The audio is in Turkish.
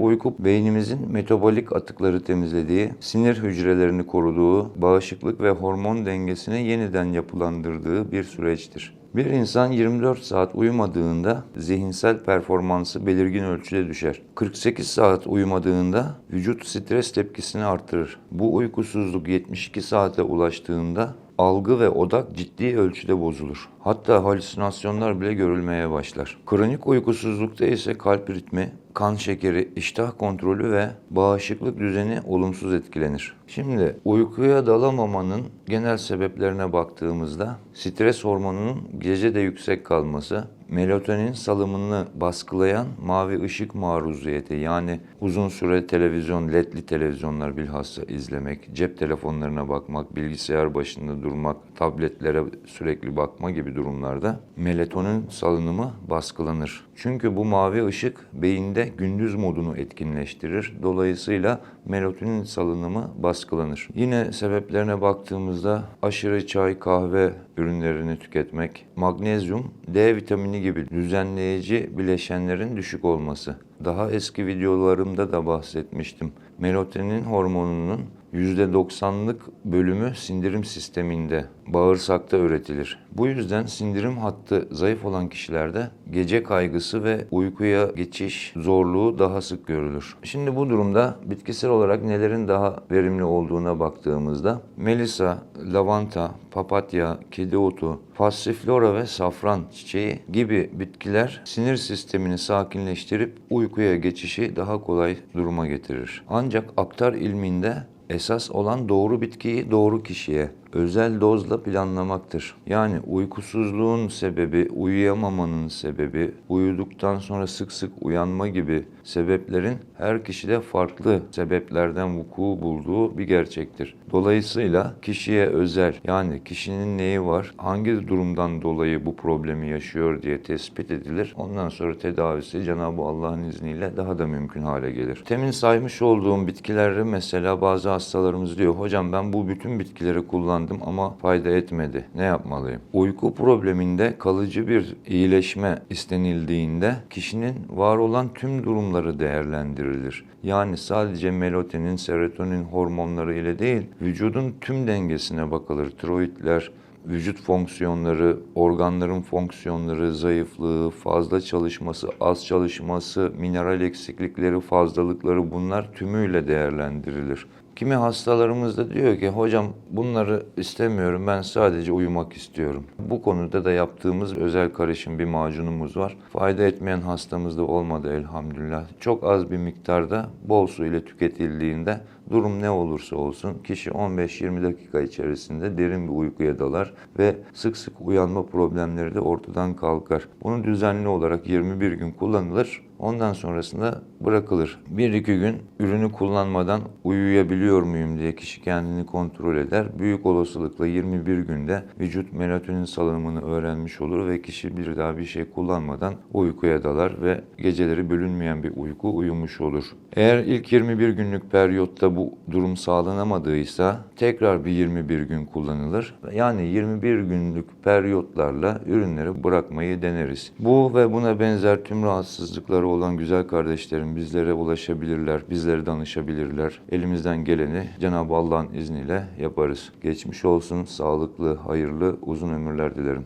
uyku beynimizin metabolik atıkları temizlediği, sinir hücrelerini koruduğu, bağışıklık ve hormon dengesini yeniden yapılandırdığı bir süreçtir. Bir insan 24 saat uyumadığında zihinsel performansı belirgin ölçüde düşer. 48 saat uyumadığında vücut stres tepkisini artırır. Bu uykusuzluk 72 saate ulaştığında algı ve odak ciddi ölçüde bozulur. Hatta halüsinasyonlar bile görülmeye başlar. Kronik uykusuzlukta ise kalp ritmi, kan şekeri, iştah kontrolü ve bağışıklık düzeni olumsuz etkilenir. Şimdi uykuya dalamamanın genel sebeplerine baktığımızda stres hormonunun gece de yüksek kalması, melatonin salımını baskılayan mavi ışık maruziyeti yani uzun süre televizyon, ledli televizyonlar bilhassa izlemek, cep telefonlarına bakmak, bilgisayar başında durmak, tabletlere sürekli bakma gibi durumlarda melatonin salınımı baskılanır. Çünkü bu mavi ışık beyinde gündüz modunu etkinleştirir. Dolayısıyla melatonin salınımı baskılanır. Yine sebeplerine baktığımızda aşırı çay, kahve ürünlerini tüketmek, magnezyum, D vitamini gibi düzenleyici bileşenlerin düşük olması. Daha eski videolarımda da bahsetmiştim. Melatonin hormonunun %90'lık bölümü sindirim sisteminde, bağırsakta üretilir. Bu yüzden sindirim hattı zayıf olan kişilerde gece kaygısı ve uykuya geçiş zorluğu daha sık görülür. Şimdi bu durumda bitkisel olarak nelerin daha verimli olduğuna baktığımızda melisa, lavanta, papatya, kedi otu, passiflora ve safran çiçeği gibi bitkiler sinir sistemini sakinleştirip uykuya geçişi daha kolay duruma getirir. Ancak aktar ilminde esas olan doğru bitkiyi doğru kişiye özel dozla planlamaktır. Yani uykusuzluğun sebebi, uyuyamamanın sebebi, uyuduktan sonra sık sık uyanma gibi sebeplerin her kişide farklı sebeplerden vuku bulduğu bir gerçektir. Dolayısıyla kişiye özel yani kişinin neyi var, hangi durumdan dolayı bu problemi yaşıyor diye tespit edilir. Ondan sonra tedavisi Cenab-ı Allah'ın izniyle daha da mümkün hale gelir. Temin saymış olduğum bitkileri mesela bazı hastalarımız diyor, hocam ben bu bütün bitkileri kullandım ama fayda etmedi. Ne yapmalıyım? Uyku probleminde kalıcı bir iyileşme istenildiğinde kişinin var olan tüm durumları değerlendirilir. Yani sadece melatonin, serotonin hormonları ile değil, vücudun tüm dengesine bakılır. Tiroidler, vücut fonksiyonları, organların fonksiyonları, zayıflığı, fazla çalışması, az çalışması, mineral eksiklikleri, fazlalıkları bunlar tümüyle değerlendirilir. Kimi hastalarımız da diyor ki hocam bunları istemiyorum ben sadece uyumak istiyorum. Bu konuda da yaptığımız özel karışım bir macunumuz var. Fayda etmeyen hastamız da olmadı elhamdülillah. Çok az bir miktarda bol su ile tüketildiğinde durum ne olursa olsun kişi 15-20 dakika içerisinde derin bir uykuya dalar ve sık sık uyanma problemleri de ortadan kalkar. Bunu düzenli olarak 21 gün kullanılır. Ondan sonrasında bırakılır. Bir iki gün ürünü kullanmadan uyuyabiliyor muyum diye kişi kendini kontrol eder. Büyük olasılıkla 21 günde vücut melatonin salınımını öğrenmiş olur ve kişi bir daha bir şey kullanmadan uykuya dalar ve geceleri bölünmeyen bir uyku uyumuş olur. Eğer ilk 21 günlük periyotta bu durum sağlanamadıysa tekrar bir 21 gün kullanılır. Yani 21 günlük periyotlarla ürünleri bırakmayı deneriz. Bu ve buna benzer tüm rahatsızlıkları olan güzel kardeşlerim bizlere ulaşabilirler, bizlere danışabilirler. Elimizden geleni Cenab-ı Allah'ın izniyle yaparız. Geçmiş olsun, sağlıklı, hayırlı, uzun ömürler dilerim.